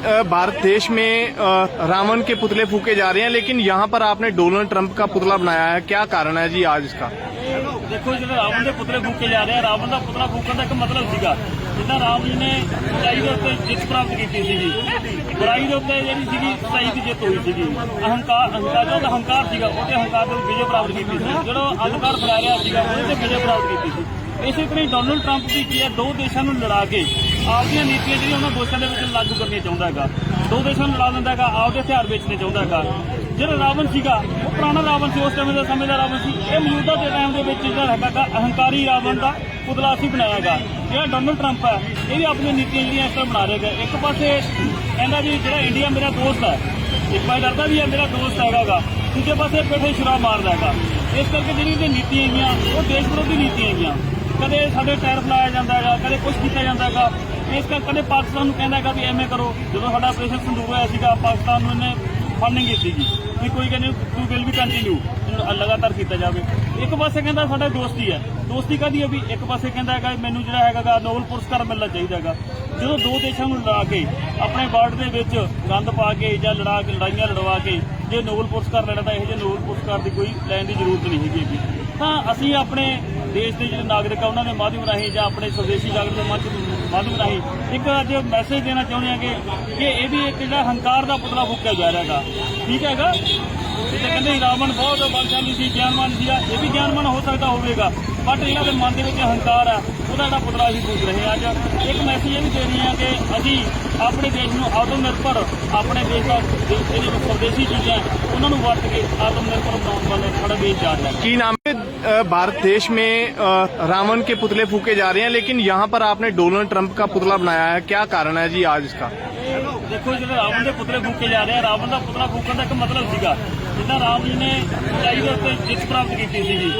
अ, भारत देश में अ, रावण के पुतले फूके जा रहे हैं लेकिन यहाँ पर आपने डोनाल्ड ट्रंप का पुतला बनाया है क्या कारण है जी आज इसका ਦੇਖੋ ਜਿਹੜੇ ਰਾਵਣ ਦੇ ਪੁਤਲੇ ਫੂਕੇ ਜਾ ਰਹੇ ਆ ਰਾਵਣ ਦਾ ਪੁਤਲਾ ਫੂਕਣ ਦਾ ਇੱਕ ਮਤਲਬ ਸੀਗਾ ਜਿੱਦਾਂ ਰਾਮ ਜੀ ਨੇ ਸੱਚਾਈ ਦੇ ਉੱਤੇ ਜਿੱਤ ਪ੍ਰਾਪਤ ਕੀਤੀ ਸੀਗੀ ਬੁਰਾਈ ਦੇ ਉੱਤੇ ਜਿਹੜੀ ਸੀਗੀ ਸੱਚਾਈ ਦੀ ਜਿੱਤ ਹੋਈ ਸੀਗੀ ਅਹੰਕਾਰ ਅਹੰਕਾਰ ਜੋ ਉਹਦਾ ਹੰਕਾਰ ਸੀਗਾ ਉਹਦੇ ਹੰਕਾਰ ਤੇ ਵਿਜੇ ਪ੍ਰਾਪਤ ਕੀਤੀ ਸੀ ਜਿਹੜਾ ਅਹੰਕਾਰ ਫੈਲਾ ਰਿਹਾ ਸੀਗਾ ਉਹਦੇ ਤੇ ਵਿਜੇ ਪ੍ਰਾਪਤ ਕੀਤੀ ਸੀ ਇਸੇ ਤਰ੍ਹਾਂ ਹੀ ਡੋਨਲਡ ਟਰੰਪ ਵੀ ਕੀ ਹੈ ਦੋ ਦੇਸ਼ਾਂ ਨੂੰ ਲੜਾ ਕੇ ਆਪਦੀਆਂ ਨੀਤੀਆਂ ਜਿਹੜੀਆਂ ਉਹਨਾਂ ਦੋਸ਼ਾਂ ਦੇ ਵਿੱਚ ਲਾਗੂ ਕਰਨੀਆਂ ਚਾਹੁੰਦਾ ਹੈਗਾ। ਦੋ ਦੇਸ਼ਾਂ ਨੂੰ ਲੜਾ ਦਿੰਦਾ ਹੈਗਾ, ਆਪਦੇ ਹਥਿਆਰ ਵੇਚਣੇ ਚਾਹੁੰਦਾ ਹੈਗਾ। ਜਿਹੜਾ ਰਾਵਣ ਸੀਗਾ, ਉਹ ਪੁਰਾਣਾ ਰਾਵਣ ਸੀ, ਉਸ ਸਮੇਂ ਦਾ ਸਮੇਂ ਦਾ ਰਾਵਣ ਸੀ। ਇਹ ਮੌਜੂਦਾ ਦੇ ਟਾਈਮ ਦੇ ਵਿੱਚ ਜਿਹੜਾ ਹੈਗਾ ਗਾ, ਅਹੰਕਾਰੀ ਰਾਵਣ ਦਾ ਪੁਤਲਾ ਅਸੀਂ ਬਣਾਇਆਗਾ ਜਿਹੜਾ ਡੋਨਲਡ ਟਰੰਪ ਹੈ, ਇਹ ਵੀ ਆਪਣੀਆਂ ਨੀਤੀਆਂ ਜਿਹੜੀਆਂ ਇਸ ਤਰ੍ਹਾਂ ਬਣਾ ਰਿਹਾ ਹੈਗਾ। ਇੱਕ ਪਾਸੇ ਕਹਿੰਦਾ ਵੀ ਜਿਹੜਾ ਇੰਡੀਆ ਮੇਰਾ ਦੋਸਤ ਹੈ, ਇੱਕ ਪਾਸੇ ਡਰਦਾ ਵੀ ਹੈ ਮੇਰਾ ਦੋਸਤ ਹੈਗਾ ਗਾ। ਦੂਜੇ ਪਾਸੇ ਪੇਠੇ ਸ਼ਰਾਬ ਮਾਰਦਾ ਹੈਗਾ। ਇਸ ਕਰਕੇ ਜਿਹੜੀ ਇਹਦੀ ਨੀਤੀਆਂ ਹੈਗੀਆਂ, ਉਹ ਦੇਸ਼ ਵਿਰੋਧੀ ਨੀਤੀਆਂ ਹੈਗੀਆਂ। ਕਦੇ ਸਾਡੇ ਟਾਇਰ ਫਲਾਇਆ ਜਾਂਦਾ ਹੈਗਾ, ਕਦੇ ਕੁਝ ਕੀਤਾ ਜਾਂਦਾ ਹੈਗਾ। ਇਸ ਕਰਕੇ ਕਦੇ ਪਾਕਿਸਤਾਨ ਨੂੰ ਕਹਿੰਦਾ ਹੈਗਾ ਵੀ ਐਵੇਂ ਕਰੋ। ਜਦੋਂ ਸਾਡਾ ਆਪਰੇਸ਼ਨ ਸੰਦੂਰ ਹੋਇਆ ਸੀਗਾ, ਪਾਕਿਸਤਾਨ ਨੂੰ ਇਹਨੇ ਫੰਡਿੰਗ ਕੀਤੀ ਸੀ ਵੀ ਕੋਈ ਕਹਿੰਦੇ ਟੂ ਵਿਲ ਵੀ ਕੰਟੀਨਿਊ ਲਗਾਤਾਰ ਕੀਤਾ ਜਾਵੇ। ਇੱਕ ਪਾਸੇ ਕਹਿੰਦਾ ਸਾਡਾ ਦੋਸਤੀ ਹੈ। ਦੋਸਤੀ ਕਾਦੀ ਹੈ ਵੀ ਇੱਕ ਪਾਸੇ ਕਹਿੰਦਾ ਹੈਗਾ, ਮੈਨੂੰ ਜਿਹੜਾ ਹੈਗਾ ਗਾ, ਨੋਬਲ ਪੁਰਸਕਾਰ ਮਿਲਣਾ ਚਾਹੀਦਾ ਹੈਗਾ। ਜਦੋਂ ਦੋ ਦੇਸ਼ਾਂ ਨੂੰ ਲੜਾ ਕੇ, ਆਪਣੇ ਵਰਲਡ ਦੇ ਵਿੱਚ ਗੰਦ ਪਾ ਕੇ ਜਾਂ ਲੜਾ ਕੇ, ਲੜਾਈਆਂ ਲੜਵਾ ਕੇ, ਜੇ ਨੋਬਲ ਪੁਰਸਕਾਰ ਲੈਣਾ ਤਾਂ ਇਹੋ ਜਿਹੇ ਨੋਬਲ ਪੁਰਸਕਾਰ ਦੀ ਕੋਈ ਲੈਣ ਦੀ ਜ਼ਰੂਰਤ ਨਹੀਂ ਹੈਗੀ। ਜੀ ਤਾਂ ਅਸੀਂ ਆਪਣੇ ਦੇਸ਼ ਦੇ ਜਿਹੜੇ ਨਾਗਰਿਕ ਆ, ਉਹਨਾਂ ਦੇ ਮਾਧਿਅਮ ਰਾਹੀਂ ਜਾਂ ਆਪਣੇ ਸਵਦੇਸ਼ੀ ਜਾਗਰਣ ਦੇ ਮਾਧਿਅਮ ਰਾਹੀਂ ਇੱਕ ਅੱਜ ਮੈਸੇਜ ਦੇਣਾ ਚਾਹੁੰਦੇ ਹਾਂ ਕਿ ਇਹ ਵੀ ਇੱਕ ਜਿਹੜਾ ਹੰਕਾਰ ਦਾ ਪੁਤਲਾ ਫੂਕਿਆ ਜਾ ਰਿਹਾ ਹੈਗਾ। ਠੀਕ ਹੈਗਾ? ਤੇ ਕਹਿੰਦੇ ਰਾਵਣ ਬਹੁਤ ਬਲਸ਼ਾਲੀ ਸੀ ਗਿਆਨਮਾਨ ਸੀਗਾ ਇਹ ਵੀ ਗਿਆਨਵਾਨ ਹੋ ਸਕਦਾ ਹੋਵੇਗਾ। ਬਟ ਇਹਨਾਂ ਦੇ ਮਨ ਦੇ ਵਿੱਚ ਹੰਕਾਰ ਆ, ਉਹਦਾ ਜਿਹੜਾ ਪੁਤਲਾ ਅਸੀਂ ਪੂਜ ਰਹੇ ਅੱਜ। ਇੱਕ ਮੈਸੇਜ ਇਹ ਵੀ ਦੇ ਰਹੀ ਹਾਂ ਕਿ ਅਸੀਂ ਆਪਣੇ ਦੇਸ਼ ਨੂੰ ਆਤਮ ਨਿਰਭਰ ਆਪਣੇ ਦੇਸ਼ ਦਾ ਜਿਹੜੀ ਸਵਦੇਸ਼ੀ ਚੀਜ਼ਾਂ, ਉਹਨਾਂ ਨੂੰ ਵਰਤ ਕੇ ਆਤਮ ਨਿਰਭਰ ਬਣਾਉਣ ਵਾਲੇ ਖੜਾ ਵੀ ਜਾ ਕੀ ਨਾਮ ਹੈ? भारत देश में अ, रावण के पुतले फूके जा रहे हैं लेकिन यहाँ पर आपने डोनाल्ड ट्रंप का पुतला बनाया है क्या कारण है जी आज इसका ਦੇਖੋ ਜਿਹੜੇ ਰਾਵਣ ਦੇ ਪੁਤਲੇ ਫੂਕੇ ਜਾ ਰਹੇ ਆ ਰਾਵਣ ਦਾ ਪੁਤਲਾ ਫੂਕਣ ਦਾ ਇੱਕ ਮਤਲਬ ਸੀਗਾ ਜਿੱਦਾਂ ਰਾਮ ਜੀ ਨੇ ਸੱਚਾਈ ਦੇ ਉੱਤੇ ਜਿੱਤ ਪ੍ਰਾਪਤ ਕੀਤੀ ਸੀਗੀ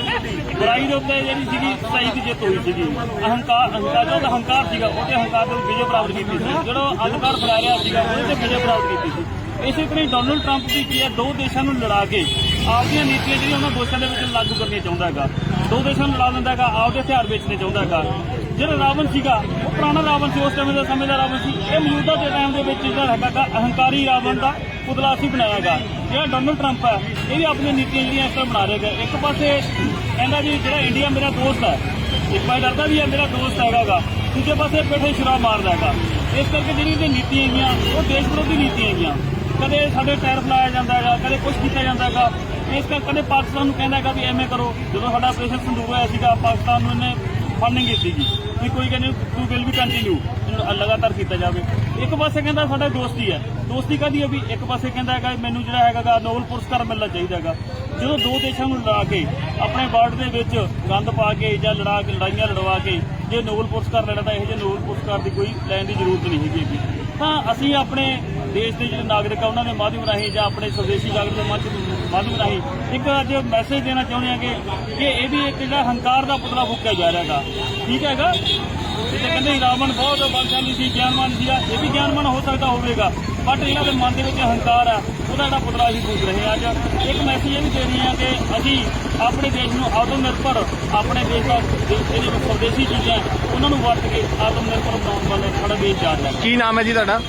ਬੁਰਾਈ ਦੇ ਉੱਤੇ ਜਿਹੜੀ ਸੀਗੀ ਸੱਚਾਈ ਦੀ ਜਿੱਤ ਹੋਈ ਸੀਗੀ ਅਹੰਕਾਰ ਅਹੰਕਾਰ ਜੋ ਉਹਦਾ ਹੰਕਾਰ ਸੀਗਾ ਉਹਦੇ ਹੰਕਾਰ ਤੇ ਵਿਜੇ ਪ੍ਰਾਪਤ ਕੀਤੀ ਸੀ ਜਿਹੜਾ ਅਹੰਕਾਰ ਫੈਲਾ ਰਿਹਾ ਸੀਗਾ ਉਹਦੇ ਤੇ ਵਿਜੇ ਪ੍ਰਾਪਤ ਕੀਤੀ ਸੀ ਇਸੇ ਤਰ੍ਹਾਂ ਹੀ ਡੋਨਲਡ ਟਰੰਪ ਵੀ ਕੀ ਹੈ ਦੋ ਦੇਸ਼ਾਂ ਨੂੰ ਲੜਾ ਕੇ ਆਪਦੀਆਂ ਨੀਤੀਆਂ ਜਿਹੜੀਆਂ ਉਹਨਾਂ ਦੋਸ਼ਾਂ ਦੇ ਵਿੱਚ ਲਾਗੂ ਕਰਨੀਆਂ ਚਾਹੁੰਦਾ ਹੈਗਾ। ਦੋ ਦੇਸ਼ਾਂ ਨੂੰ ਲੜਾ ਦਿੰਦਾ ਹੈਗਾ, ਆਪਦੇ ਹਥਿਆਰ ਵੇਚਣੇ ਚਾਹੁੰਦਾ ਹੈਗਾ। ਜਿਹੜਾ ਰਾਵਣ ਸੀਗਾ, ਉਹ ਪੁਰਾਣਾ ਰਾਵਣ ਸੀ, ਉਸ ਸਮੇਂ ਦਾ ਸਮੇਂ ਦਾ ਰਾਵਣ ਸੀ। ਇਹ ਮੌਜੂਦਾ ਦੇ ਟਾਈਮ ਦੇ ਵਿੱਚ ਜਿਹੜਾ ਹੈਗਾ ਗਾ, ਅਹੰਕਾਰੀ ਰਾਵਣ ਦਾ ਪੁਤਲਾ ਅਸੀਂ ਬਣਾਇਆਗਾ ਜਿਹੜਾ ਡੋਨਲਡ ਟਰੰਪ ਹੈ, ਇਹ ਵੀ ਆਪਣੀਆਂ ਨੀਤੀਆਂ ਜਿਹੜੀਆਂ ਇਸ ਤਰ੍ਹਾਂ ਬਣਾ ਰਿਹਾ ਹੈਗਾ। ਇੱਕ ਪਾਸੇ ਕਹਿੰਦਾ ਜੀ, ਜਿਹੜਾ ਇੰਡੀਆ ਮੇਰਾ ਦੋਸਤ ਹੈ, ਇੱਕ ਪਾਸੇ ਡਰਦਾ ਵੀ ਹੈ ਮੇਰਾ ਦੋਸਤ ਹੈਗਾ ਗਾ। ਦੂਜੇ ਪਾਸੇ ਪੇਠੇ ਸ਼ਰਾਬ ਮਾਰਦਾ ਹੈਗਾ। ਇਸ ਕਰਕੇ ਜਿਹੜੀ ਇਹਦੀ ਨੀਤੀਆਂ ਹੈਗੀਆਂ, ਉਹ ਦੇਸ਼ ਵਿਰੋਧੀ ਨੀਤੀਆਂ ਹੈਗੀਆਂ। ਕਦੇ ਸਾਡੇ ਟਾਇਰ ਫਲਾਇਆ ਜਾਂਦਾ ਹੈਗਾ, ਕਦੇ ਕੁਝ ਕੀਤਾ ਜਾਂਦਾ ਹੈਗਾ। ਇਸ ਕਰਕੇ ਕਦੇ ਪਾਕਿਸਤਾਨ ਨੂੰ ਕਹਿੰਦਾ ਹੈਗਾ ਵੀ ਐਵੇਂ ਕਰੋ। ਜਦੋਂ ਸਾਡਾ ਆਪਰੇਸ਼ਨ ਸੰਦੂਰ ਹੋਇਆ ਸੀਗਾ, ਪਾਕਿਸਤਾਨ ਨੂੰ ਇਹਨੇ ਫੰਡਿੰਗ ਕੀਤੀ ਸੀ ਵੀ ਕੋਈ ਕਹਿੰਦੇ ਟੂ ਵਿਲ ਵੀ ਕੰਟੀਨਿਊ ਲਗਾਤਾਰ ਕੀਤਾ ਜਾਵੇ। ਇੱਕ ਪਾਸੇ ਕਹਿੰਦਾ ਸਾਡਾ ਦੋਸਤੀ ਹੈ। ਦੋਸਤੀ ਕਾਦੀ ਹੈ ਵੀ ਇੱਕ ਪਾਸੇ ਕਹਿੰਦਾ ਹੈਗਾ ਮੈਨੂੰ ਜਿਹੜਾ ਹੈਗਾ ਨੋਬਲ ਪੁਰਸਕਾਰ ਮਿਲਣਾ ਚਾਹੀਦਾ ਹੈਗਾ। ਜਦੋਂ ਦੋ ਦੇਸ਼ਾਂ ਨੂੰ ਲੜਾ ਕੇ, ਆਪਣੇ ਵਰਲਡ ਦੇ ਵਿੱਚ ਗੰਦ ਪਾ ਕੇ ਜਾਂ ਲੜਾ ਕੇ ਲੜਾਈਆਂ ਲੜਵਾ ਕੇ ਜੇ ਨੋਬਲ ਪੁਰਸਕਾਰ ਲੈਣਾ ਤਾਂ ਇਹੋ ਜਿਹੇ ਨੋਬਲ ਪੁਰਸਕਾਰ ਦੀ ਕੋਈ ਲੈਣ ਦੀ ਜ਼ਰੂਰਤ ਨਹੀਂ ਹੈਗੀ ਤਾਂ ਅਸੀਂ ਆਪਣੇ ਦੇਸ਼ ਦੇ ਜਿਹੜੇ ਨਾਗਰਿਕ ਆ, ਉਹਨਾਂ ਦੇ ਮਾਧਿਅਮ ਰਾਹੀਂ ਜਾਂ ਆਪਣੇ ਸਵਦੇਸ਼ੀ ਜਾਗਰਣ ਦੇ ਮਾਧਿਅਮ ਰਾਹੀਂ ਇੱਕ ਅੱਜ ਮੈਸੇਜ ਦੇਣਾ ਚਾਹੁੰਦੇ ਹਾਂ ਕਿ ਕਿ ਇਹ ਵੀ ਇੱਕ ਜਿਹੜਾ ਹੰਕਾਰ ਦਾ ਪੁਤਲਾ ਫੂਕਿਆ ਜਾ ਰਿਹਾ ਹੈਗਾ। ਠੀਕ ਹੈਗਾ? ਤੇ ਕਹਿੰਦੇ ਰਾਵਣ ਬਹੁਤ ਬਲਸ਼ਾਲੀ ਸੀ ਗਿਆਨਵਾਨ ਸੀ ਇਹ ਵੀ ਗਿਆਨਵਾਨ ਹੋ ਸਕਦਾ ਹੋਵੇਗਾ ਬਟ ਇਹਨਾਂ ਦੇ ਮਨ ਦੇ ਵਿੱਚ ਹੰਕਾਰ ਆ। ਉਹਦਾ ਜਿਹੜਾ ਪੁਤਲਾ ਅਸੀਂ ਪੂਜ ਰਹੇ ਅੱਜ। ਇੱਕ ਮੈਸੇਜ ਇਹ ਵੀ ਦੇ ਰਹੀ ਆ ਕਿ ਅਸੀਂ ਆਪਣੇ ਦੇਸ਼ ਨੂੰ ਆਤਮ ਨਿਰਭਰ ਆਪਣੇ ਦੇਸ਼ ਦਾ ਜਿਹੜੀ ਸਵਦੇਸ਼ੀ ਚੀਜ਼ਾਂ ਉਹਨਾਂ ਨੂੰ ਵਰਤ ਕੇ ਆਤਮ ਨਿਰਭਰ ਬਣਾਉਣ ਵਾਲੇ ਸਾਡਾ ਵੀ ਜਾ ਰਿਹਾ ਕੀ ਨਾਮ ਹੈ ਜੀ ਤੁਹਾਡਾ?